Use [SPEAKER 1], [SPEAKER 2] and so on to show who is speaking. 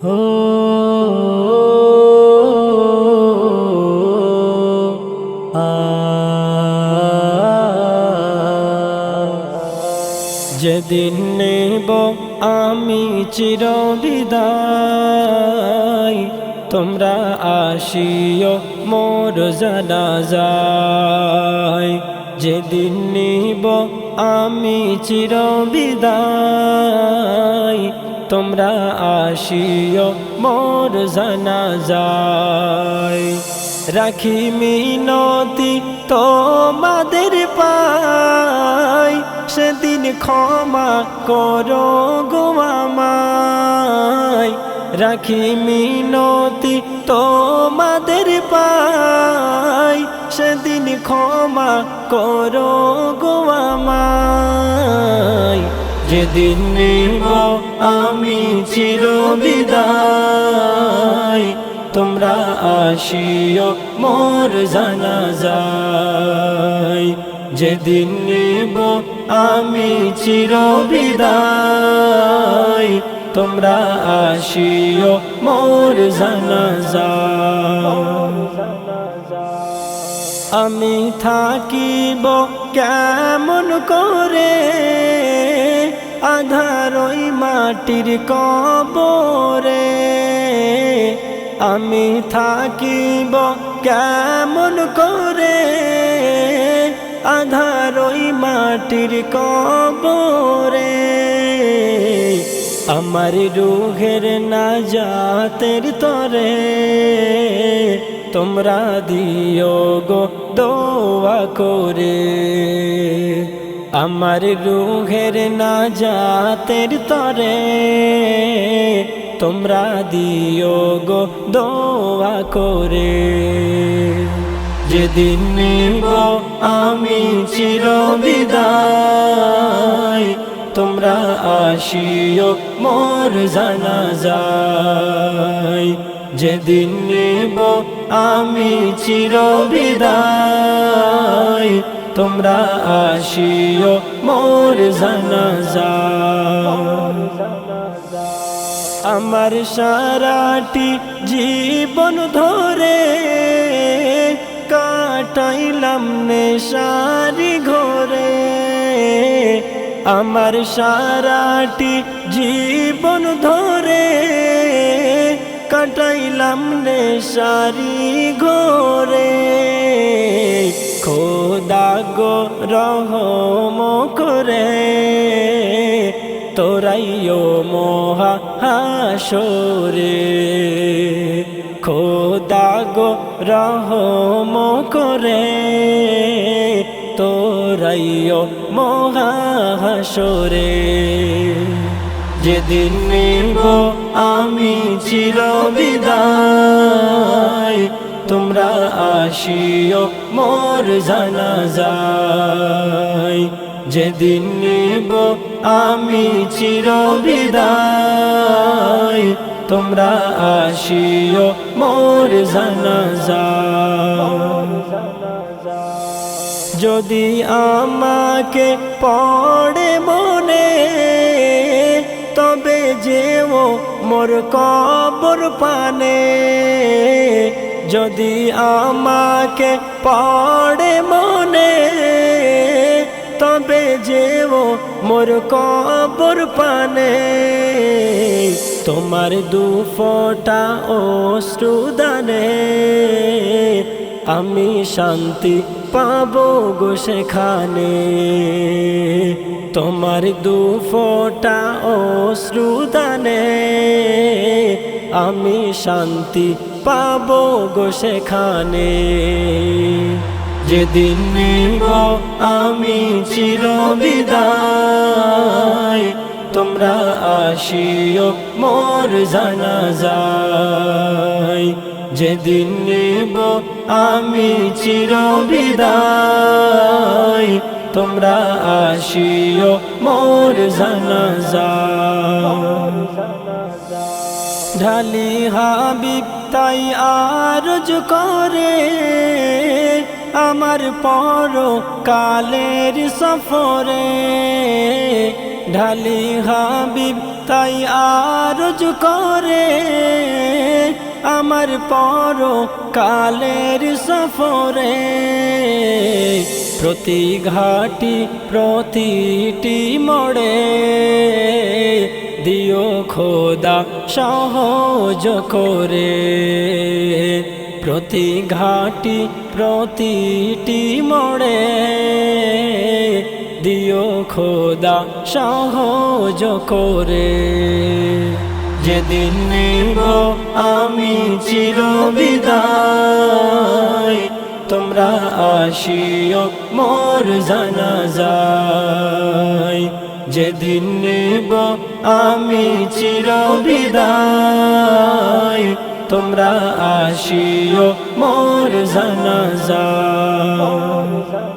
[SPEAKER 1] হো যেদিন নেব আমি চির বিদায় তোমরা আসিও মোর জানাজায় যেদিন নিব আমি চির বিদায় তোমরা আসিও, মোর জানাজায়। রাখি মিনতি তোমাদের পাই সেদিন ক্ষমা করো গো রাখি মিনতি তোমাদের পাই সেদিন ক্ষমা করো গো আমায়। যেদিন নেব আমি চির বিদায় তোমরা আসিও মোর জানাজায়। যেদিন নিব আমি চির বিদায় তোমরা আসিও মোর জানাজায়। আমি থাকিব কেমন করে? আধার ওই মাটির কবরে। আমি থাকিব কেমন করে? আধার ওই মাটির কবরে। আমার রুহের না জাতের তরে। তোমরা দিও গো দোয়া করে। আমার রুহের না জাতের তরে, তোমরা দিও গো দোয়া করে। যেদিন নিব আমি চির বিদায় তোমরা আসিও মোর জানা যায় যেদিন নিব আমি চির বিদায় তোমরা আসিও মোর জানা আমার সারাটি জীবন ধরে কাটাইলাম নেশারি ঘরে। আমার সারাটি জীবন ধরে কাটাইলাম নেশারি ঘরে। খোদা গো রহম করে, তোরাইও মহা হাসরে খোদা গো রহম করে, তোরাইও মহা হাসরে যেদিন নিব আমি চির বিদায় তোমরা আসিও মোর জানা যায় যেদিন নিব আমি চির বিদায় তোমরা আসিও মোর জানা যদি আমাকে পড়ে মনে, তবে যেও মোর কবর পানে। যদি আমাকে পড়ে মনে, তবে যেও মোর কবর পানে। তোমার দু ফোটা অশ্রুদানে আমি শান্তি পাবো গো সেখানে। তোমার দু ফোটা অশ্রুদানে আমি শান্তি পাব গো সেখানে। যেদিন নিব আমি চির বিদায় তোমরা আসিও মোর জানা যায় যেদিন নিব আমি চির বিদায় তোমরা আসিও মোর জানা ঢালি হাবিব, তাই আরজ করে। আমার পর কালের সফরে। ঢালি হাবিব, তাই আরজ করে। আমার পর কালের সফরে। প্রতি ঘাটি, প্রতিটি মোড়ে। খোদা সহজ করে। প্রতি ঘাটি, প্রতিটি মোড়ে দিও খোদা সহজ করে। যেদিন নেব আমি চির বিদায় তোমরা আসিও মোর জানা যায় যেদিন নেব আমি চির বিদায় তোমরা আসিও মোর জানা যায়